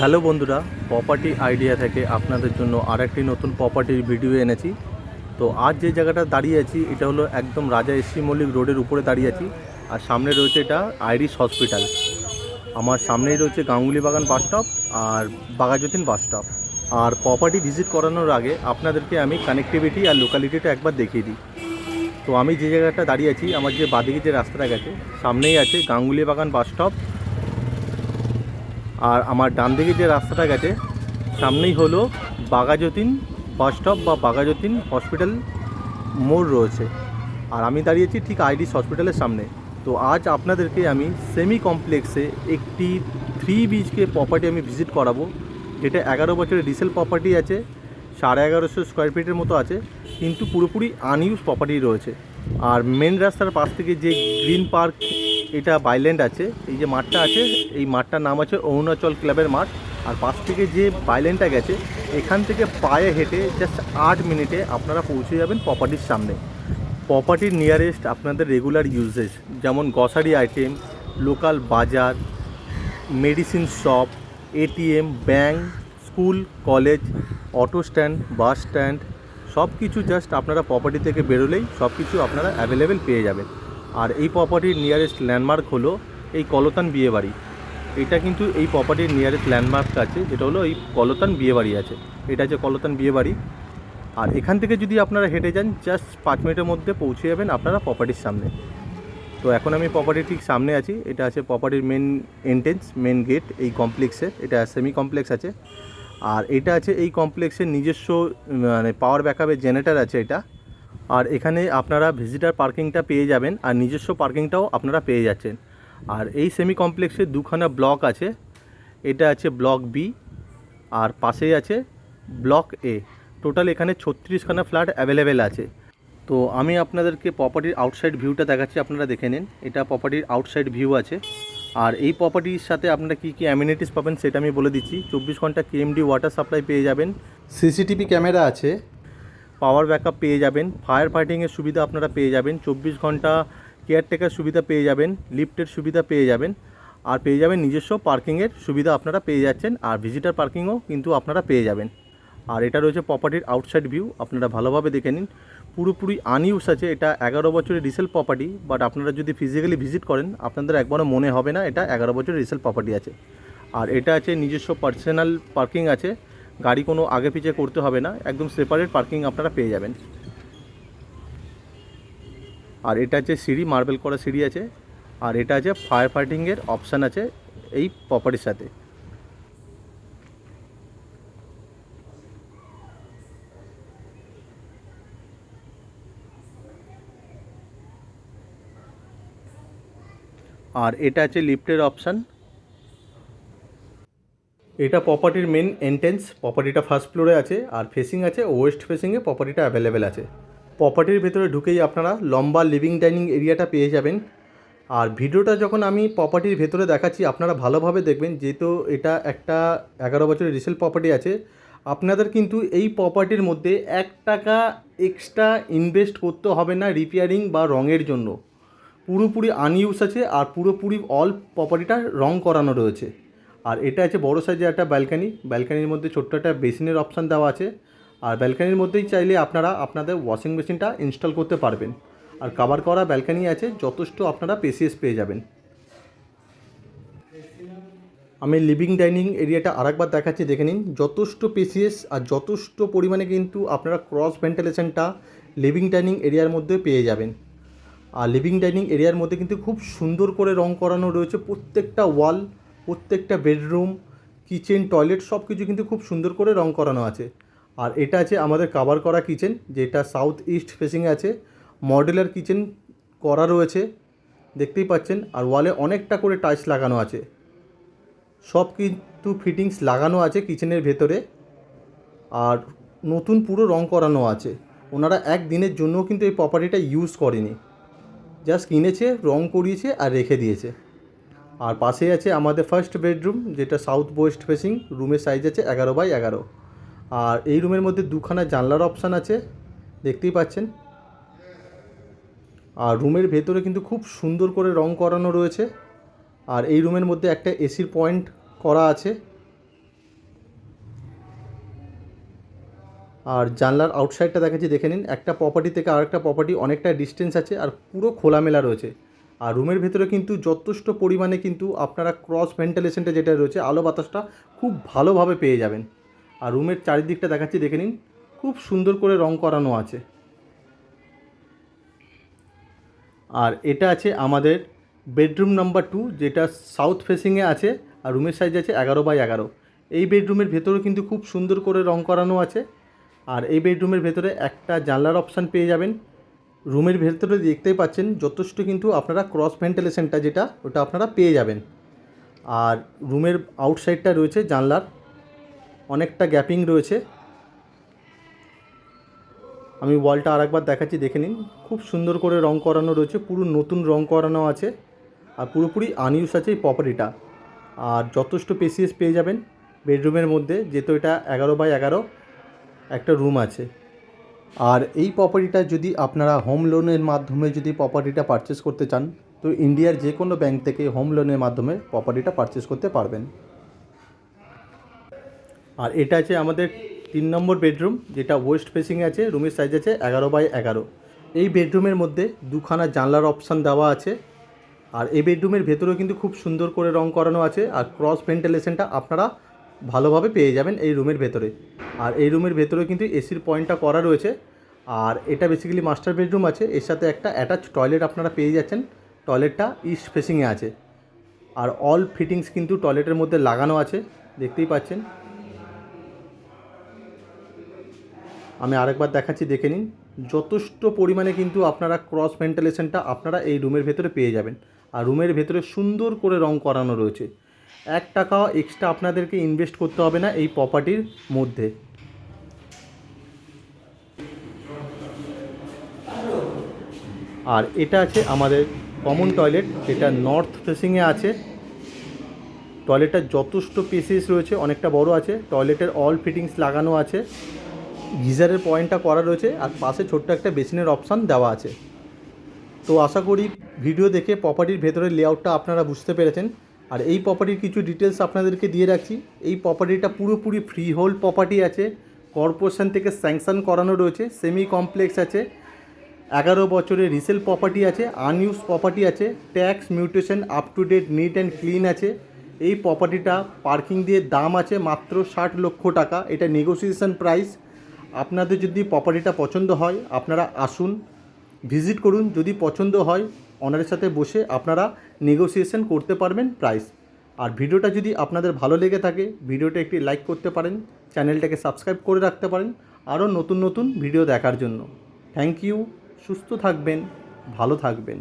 Hello বন্ধুরা property idea থেকে আপনাদের জন্য আর একটি নতুন প্রপার্টির ভিডিও এনেছি। তো আজ যে জায়গাটা দাঁড়িয়ে আছি, এটা হলো একদম রাজা এসি মল্লিক রোডের উপরে দাঁড়িয়ে আছি। আর সামনে রয়েছে এটা আইরিশ হসপিটাল আমার সামনেই রয়েছে গাঙ্গুলি বাগান বাস স্টপ আর বাগাযতীন বাস স্টপ আর প্রপার্টি ভিজিট করানোর আগে আপনাদেরকে আমি কানেক্টিভিটি আর লোকালিটিটা একবার দেখিয়ে দিই। তো আমি যে জায়গাটা দাঁড়িয়ে আছি, আমার যে বাদিকে যে রাস্তাটা গেছে, সামনেই আছে গাঙ্গুলি বাগান বাস স্টপ আর আমার ডান দিকে যে রাস্তাটা গেছে, সামনেই হলো বাগাযতীন বাস স্টপ বা বাগাযতীন হসপিটাল মোড় রয়েছে। আর আমি দাঁড়িয়েছি ঠিক আইডিস হসপিটালের সামনে। তো আজ আপনাদেরকে আমি সেমি কমপ্লেক্সে একটি থ্রি বিচকে প্রপার্টি আমি ভিজিট করাবো। যেটা এগারো বছরের রিসেল প্রপার্টি আছে, সাড়ে এগারোশো স্কোয়ার ফিটের মতো আছে, কিন্তু পুরোপুরি আনইউজ প্রপার্টি রয়েছে। আর মেন রাস্তার পাশ থেকে যে গ্রিন পার্ক এটা বাইল্যান্ড আছে, এই যে মাঠটা আছে, এই মাঠটার নাম আছে অরুণাচল ক্লাবের মাঠ। আর পাশ থেকে যে বাইল্যান্ডটা গেছে, এখান থেকে পায়ে হেঁটে জাস্ট আট মিনিটে আপনারা পৌঁছে যাবেন প্রপার্টির সামনে। প্রপার্টির নিয়ারেস্ট আপনাদের রেগুলার ইউজেস যেমন গ্রসারি আইটেম লোকাল বাজার medicine shop ATM bank school college auto stand bus stand সব কিছু জাস্ট আপনারা প্রপার্টি থেকে বেরোলেই সব কিছু আপনারা অ্যাভেলেবেল পেয়ে যাবেন। আর এই প্রপার্টির নিয়ারেস্ট ল্যান্ডমার্ক হলো এই কলতান বিয়েবাড়ি এটা কিন্তু এই প্রপার্টির নিয়ারেস্ট ল্যান্ডমার্ক আছে, যেটা হলো এই কলতান বিয়েবাড়ি আছে। এটা হচ্ছে কলতান বিয়েবাড়ি আর এখান থেকে যদি আপনারা হেঁটে যান জাস্ট পাঁচ মিনিটের মধ্যে পৌঁছে যাবেন আপনারা প্রপার্টির সামনে। তো এখন আমি প্রপার্টির ঠিক সামনে আছি। এটা আছে প্রপার্টির মেন এন্ট্রেন্স মেন গেট এই কমপ্লেক্সের এটা সেমি কমপ্লেক্স আছে। আর এটা আছে এই কমপ্লেক্সের নিজস্ব মানে পাওয়ার ব্যাকআপের জেনারেটার আছে এটা। আর এখানে আপনারা ভিজিটার পার্কিংটা পেয়ে যাবেন আর নিজস্ব পার্কিংটাও আপনারা পেয়ে যাচ্ছেন। আর এই সেমি কমপ্লেক্সে দুখানা ব্লক আছে। এটা আছে ব্লক বি আর পাশেই আছে ব্লক এ টোটাল এখানে ছত্রিশখানা ফ্ল্যাট অ্যাভেলেবেল আছে। তো আমি আপনাদেরকে প্রপার্টির আউটসাইড ভিউটা দেখাচ্ছি, আপনারা দেখে নিন। এটা প্রপার্টির আউটসাইড ভিউ আছে। আর এই প্রপার্টির সাথে আপনারা কী কী অ্যামিনিটিস পাবেন সেটা আমি বলে দিচ্ছি। চব্বিশ ঘণ্টা কেএমডি ওয়াটার সাপ্লাই পেয়ে যাবেন। সিসিটিভি ক্যামেরা আছে। পাওয়ার ব্যাকআপ পেয়ে যাবেন, ফায়ার ফাইটিংয়ের সুবিধা আপনারা পেয়ে যাবেন, চব্বিশ ঘণ্টা কেয়ারটেকার সুবিধা পেয়ে যাবেন, লিফটের সুবিধা পেয়ে যাবেন, আর পেয়ে যাবেন নিজস্ব পার্কিংয়ের সুবিধা আপনারা পেয়ে যাচ্ছেন, আর ভিজিটার পার্কিংও কিন্তু আপনারা পেয়ে যাবেন। আর এটা রয়েছে প্রপার্টির আউটসাইড ভিউ আপনারা ভালোভাবে দেখে নিন। পুরোপুরি আনইউজ আছে, এটা এগারো বছরের রিসেল প্রপার্টি বাট আপনারা যদি ফিজিক্যালি ভিজিট করেন, আপনাদের একবারও মনে হবে না, এটা এগারো বছরের রিসেল প্রপার্টি আছে। আর এটা আছে নিজস্ব পার্সোনাল পার্কিং আছে গাড়ি কোনো আগে পিছে করতে হবে না, একদম সেপারেট পার্কিং আপনারা পেয়ে যাবেন। আর এটা আছে সিঁড়ি মার্বেল করা সিঁড়ি আছে, আর এটা আছে ফায়ার ফাইটিংয়ের অপশান আছে এই প্রপার্টির সাথে। আর এটা আছে লিফটের অপশান এটা প্রপার্টির মেন এন্ট্রেন্স প্রপার্টিটা ফার্স্ট ফ্লোরে আছে আর ফেসিং আছে ওয়েস্ট ফেসিংয়ে প্রপার্টিটা অ্যাভেলেবেল আছে। প্রপার্টির ভেতরে ঢুকেই আপনারা লম্বা লিভিং ডাইনিং এরিয়াটা পেয়ে যাবেন। আর ভিডিওটা যখন আমি প্রপার্টির ভেতরে দেখাচ্ছি, আপনারা ভালোভাবে দেখবেন যেহেতু এটা একটা এগারো বছরের রিসেল প্রপার্টি আছে। আপনাদের কিন্তু এই প্রপার্টির মধ্যে এক টাকা এক্সট্রা ইনভেস্ট করতে হবে না রিপেয়ারিং বা রঙের জন্য। পুরোপুরি আনইউজ আছে আর পুরোপুরি অল প্রপার্টিটা রং করানো রয়েছে। আর এটা আছে বড় সাইজের একটা ব্যালকানি ব্যালকানির মধ্যে ছোট্ট একটা বেসিনের অপশান দেওয়া আছে। আর ব্যালকানির মধ্যেই চাইলে আপনারা আপনাদের ওয়াশিং মেশিনটা ইনস্টল করতে পারবেন। আর কাভার করা ব্যালকানি আছে, যথেষ্ট আপনারা পেসিএস পেয়ে যাবেন। আমি লিভিং ডাইনিং এরিয়াটা আরেকবার দেখাচ্ছি, দেখে নিন। যথেষ্ট পেসিএস আর যথেষ্ট পরিমাণে কিন্তু আপনারা ক্রস ভেন্টিলেশনটা লিভিং ডাইনিং এরিয়ার মধ্যে পেয়ে যাবেন। আর লিভিং ডাইনিং এরিয়ার মধ্যে কিন্তু খুব সুন্দর করে রং করানো রয়েছে, প্রত্যেকটা ওয়াল প্রত্যেকটা বেডরুম, কিচেন, টয়লেট সব কিছু কিন্তু খুব সুন্দর করে রং করানো আছে। আর এটা আছে আমাদের কাভার করা কিচেন, যেটা সাউথ ইস্ট ফেসিংয়ে আছে। মডেলার কিচেন করা রয়েছে, দেখতেই পাচ্ছেন। আর ওয়ালে অনেকটা করে টাইলস লাগানো আছে। সব কিন্তু ফিটিংস লাগানো আছে কিচেনের ভেতরে। আর নতুন পুরো রং করানো আছে। ওনারা একদিনের জন্যও কিন্তু এই প্রপার্টিটা ইউজ করেনি। জাস্ট কিনেছে, রং করিয়েছে আর রেখে দিয়েছে। আর পাশেই আছে আমাদের ফার্স্ট বেডরুম যেটা সাউথ ওয়েস্ট ফেসিং রুমের সাইজ আছে এগারো বাই এগারো। আর এই রুমের মধ্যে দুখানা জানলার অপশান আছে, দেখতেই পাচ্ছেন। আর রুমের ভেতরে কিন্তু খুব সুন্দর করে রং করানো রয়েছে। আর এই রুমের মধ্যে একটা এসির পয়েন্ট করা আছে। আর জানলার আউটসাইডটা দেখাচ্ছি, দেখে নিন। একটা প্রপার্টি থেকে আরেকটা প্রপার্টি অনেকটা ডিস্টেন্স আছে আর পুরো খোলামেলা রয়েছে। আর রুমের ভেতরে কিন্তু যথেষ্ট পরিমাণে কিন্তু আপনারা ক্রস ভেন্টিলেশনটা যেটা রয়েছে, আলো বাতাসটা খুব ভালোভাবে পেয়ে যাবেন। আর রুমের চারিদিকটা দেখাচ্ছি, দেখে নিন, খুব সুন্দর করে রং করানো আছে। আর এটা আছে আমাদের বেডরুম নাম্বার টু যেটা সাউথ ফেসিংয়ে আছে আর রুমের সাইজ আছে এগারো বাই এগারো। এই বেডরুমের ভেতরেও কিন্তু খুব সুন্দর করে রং করানো আছে। আর এই বেডরুমের ভেতরে একটা জানলার অপশান পেয়ে যাবেন। রুমের ভেতরে দেখতেই পাচ্ছেন যথেষ্ট কিন্তু আপনারা ক্রস ভেন্টিলেশনটা যেটা, ওটা আপনারা পেয়ে যাবেন। আর রুমের আউটসাইডটা রয়েছে জানলার, অনেকটা গ্যাপিং রয়েছে। আমি ওয়ালটা আরেকবার দেখাচ্ছি, দেখে নিন। খুব সুন্দর করে রং করানো রয়েছে, পুরো নতুন রং করানো আছে, আর পুরোপুরি আনইউজ আছে এই প্রপার্টিটা আর যথেষ্ট পেসিএস পেয়ে যাবেন। বেডরুমের মধ্যে, যেহেতু এটা এগারো বাই এগারো, একটা রুম আছে। আর এই প্রপার্টিটা যদি আপনারা হোম লোনের মাধ্যমে যদি প্রপার্টিটা পারচেস করতে চান, তো ইন্ডিয়ার যে কোনো ব্যাংক থেকে হোম লোনের মাধ্যমে প্রপার্টিটা পারচেস করতে পারবেন। আর এটা আছে আমাদের তিন নম্বর বেডরুম যেটা ওয়েস্ট ফেসিংয়ে আছে রুমের সাইজ আছে এগারো বাই এগারো। এই বেডরুমের মধ্যে দুখানা জানলার অপশান দেওয়া আছে। আর এই বেডরুমের ভেতরেও কিন্তু খুব সুন্দর করে রং করানো আছে, আর ক্রস ভেন্টিলেশনটা আপনারা ভালোভাবে পেয়ে যাবেন এই রুমের ভেতরে। আর এই রুমের ভেতরেও কিন্তু এসির পয়েন্টটা করা রয়েছে। আর এটা বেসিক্যালি মাস্টার বেডরুম আছে। এর সাথে একটা অ্যাটাচ টয়লেট আপনারা পেয়ে যাচ্ছেন। টয়লেটটা ইস্ট ফেসিংয়ে আছে। আর অল ফিটিংস কিন্তু টয়লেটের মধ্যে লাগানো আছে। দেখতেই পাচ্ছেন। আমি আরেকবার দেখাচ্ছি, দেখে নিন। যথেষ্ট পরিমাণে কিন্তু আপনারা ক্রস ভেন্টিলেশনটা আপনারা এই রুমের ভেতরে পেয়ে যাবেন। আর রুমের ভেতরে সুন্দর করে রং করানো রয়েছে। এক টাকাও এক্সট্রা আপনাদেরকে ইনভেস্ট করতে হবে না এই প্রপার্টির মধ্যে। আর এটা আছে আমাদের কমন টয়লেট যেটা নর্থ ফেসিংয়ে আছে। টয়লেটটা যথেষ্ট পেসিস রয়েছে, অনেকটা বড় আছে। টয়লেটের অল ফিটিংস লাগানো আছে। গিজারের পয়েন্টটা করা রয়েছে, আর পাশে ছোট্ট একটা বেসিনের অপশান দেওয়া আছে। তো আশা করি ভিডিও দেখে প্রপার্টির ভেতরের লেআউটটা আপনারা বুঝতে পেরেছেন। আর এই প্রপার্টির কিছু ডিটেলস আপনাদেরকে দিয়ে রাখছি। এই প্রপার্টিটা পুরোপুরি ফ্রি হোল্ড প্রপার্টি আছে। কর্পোরেশন থেকে স্যাংশন করানো রয়েছে সেমি কমপ্লেক্স আছে। এগারো বছরের রিসেল প্রপার্টি আছে আনইউজ প্রপার্টি আছে tax mutation up to date neat and clean আছে। এই প্রপার্টিটা পার্কিং দিয়ে দাম আছে মাত্র ষাট লক্ষ টাকা। এটা নেগোসিয়েশন প্রাইস আপনাদের যদি প্রপার্টিটা পছন্দ হয়, আপনারা আসুন ভিজিট করুন। যদি পছন্দ হয় অনারের সাথে বসে আপনারা নেগোসিয়েশন করতে পারবেন প্রাইস আর ভিডিওটা যদি আপনাদের ভালো লেগে থাকে, ভিডিওটা একটি লাইক করতে পারেন চ্যানেলটাকে সাবস্ক্রাইব করে রাখতে পারেন আরও নতুন নতুন ভিডিও দেখার জন্য। থ্যাংক ইউ সুস্থ থাকবেন, ভালো থাকবেন।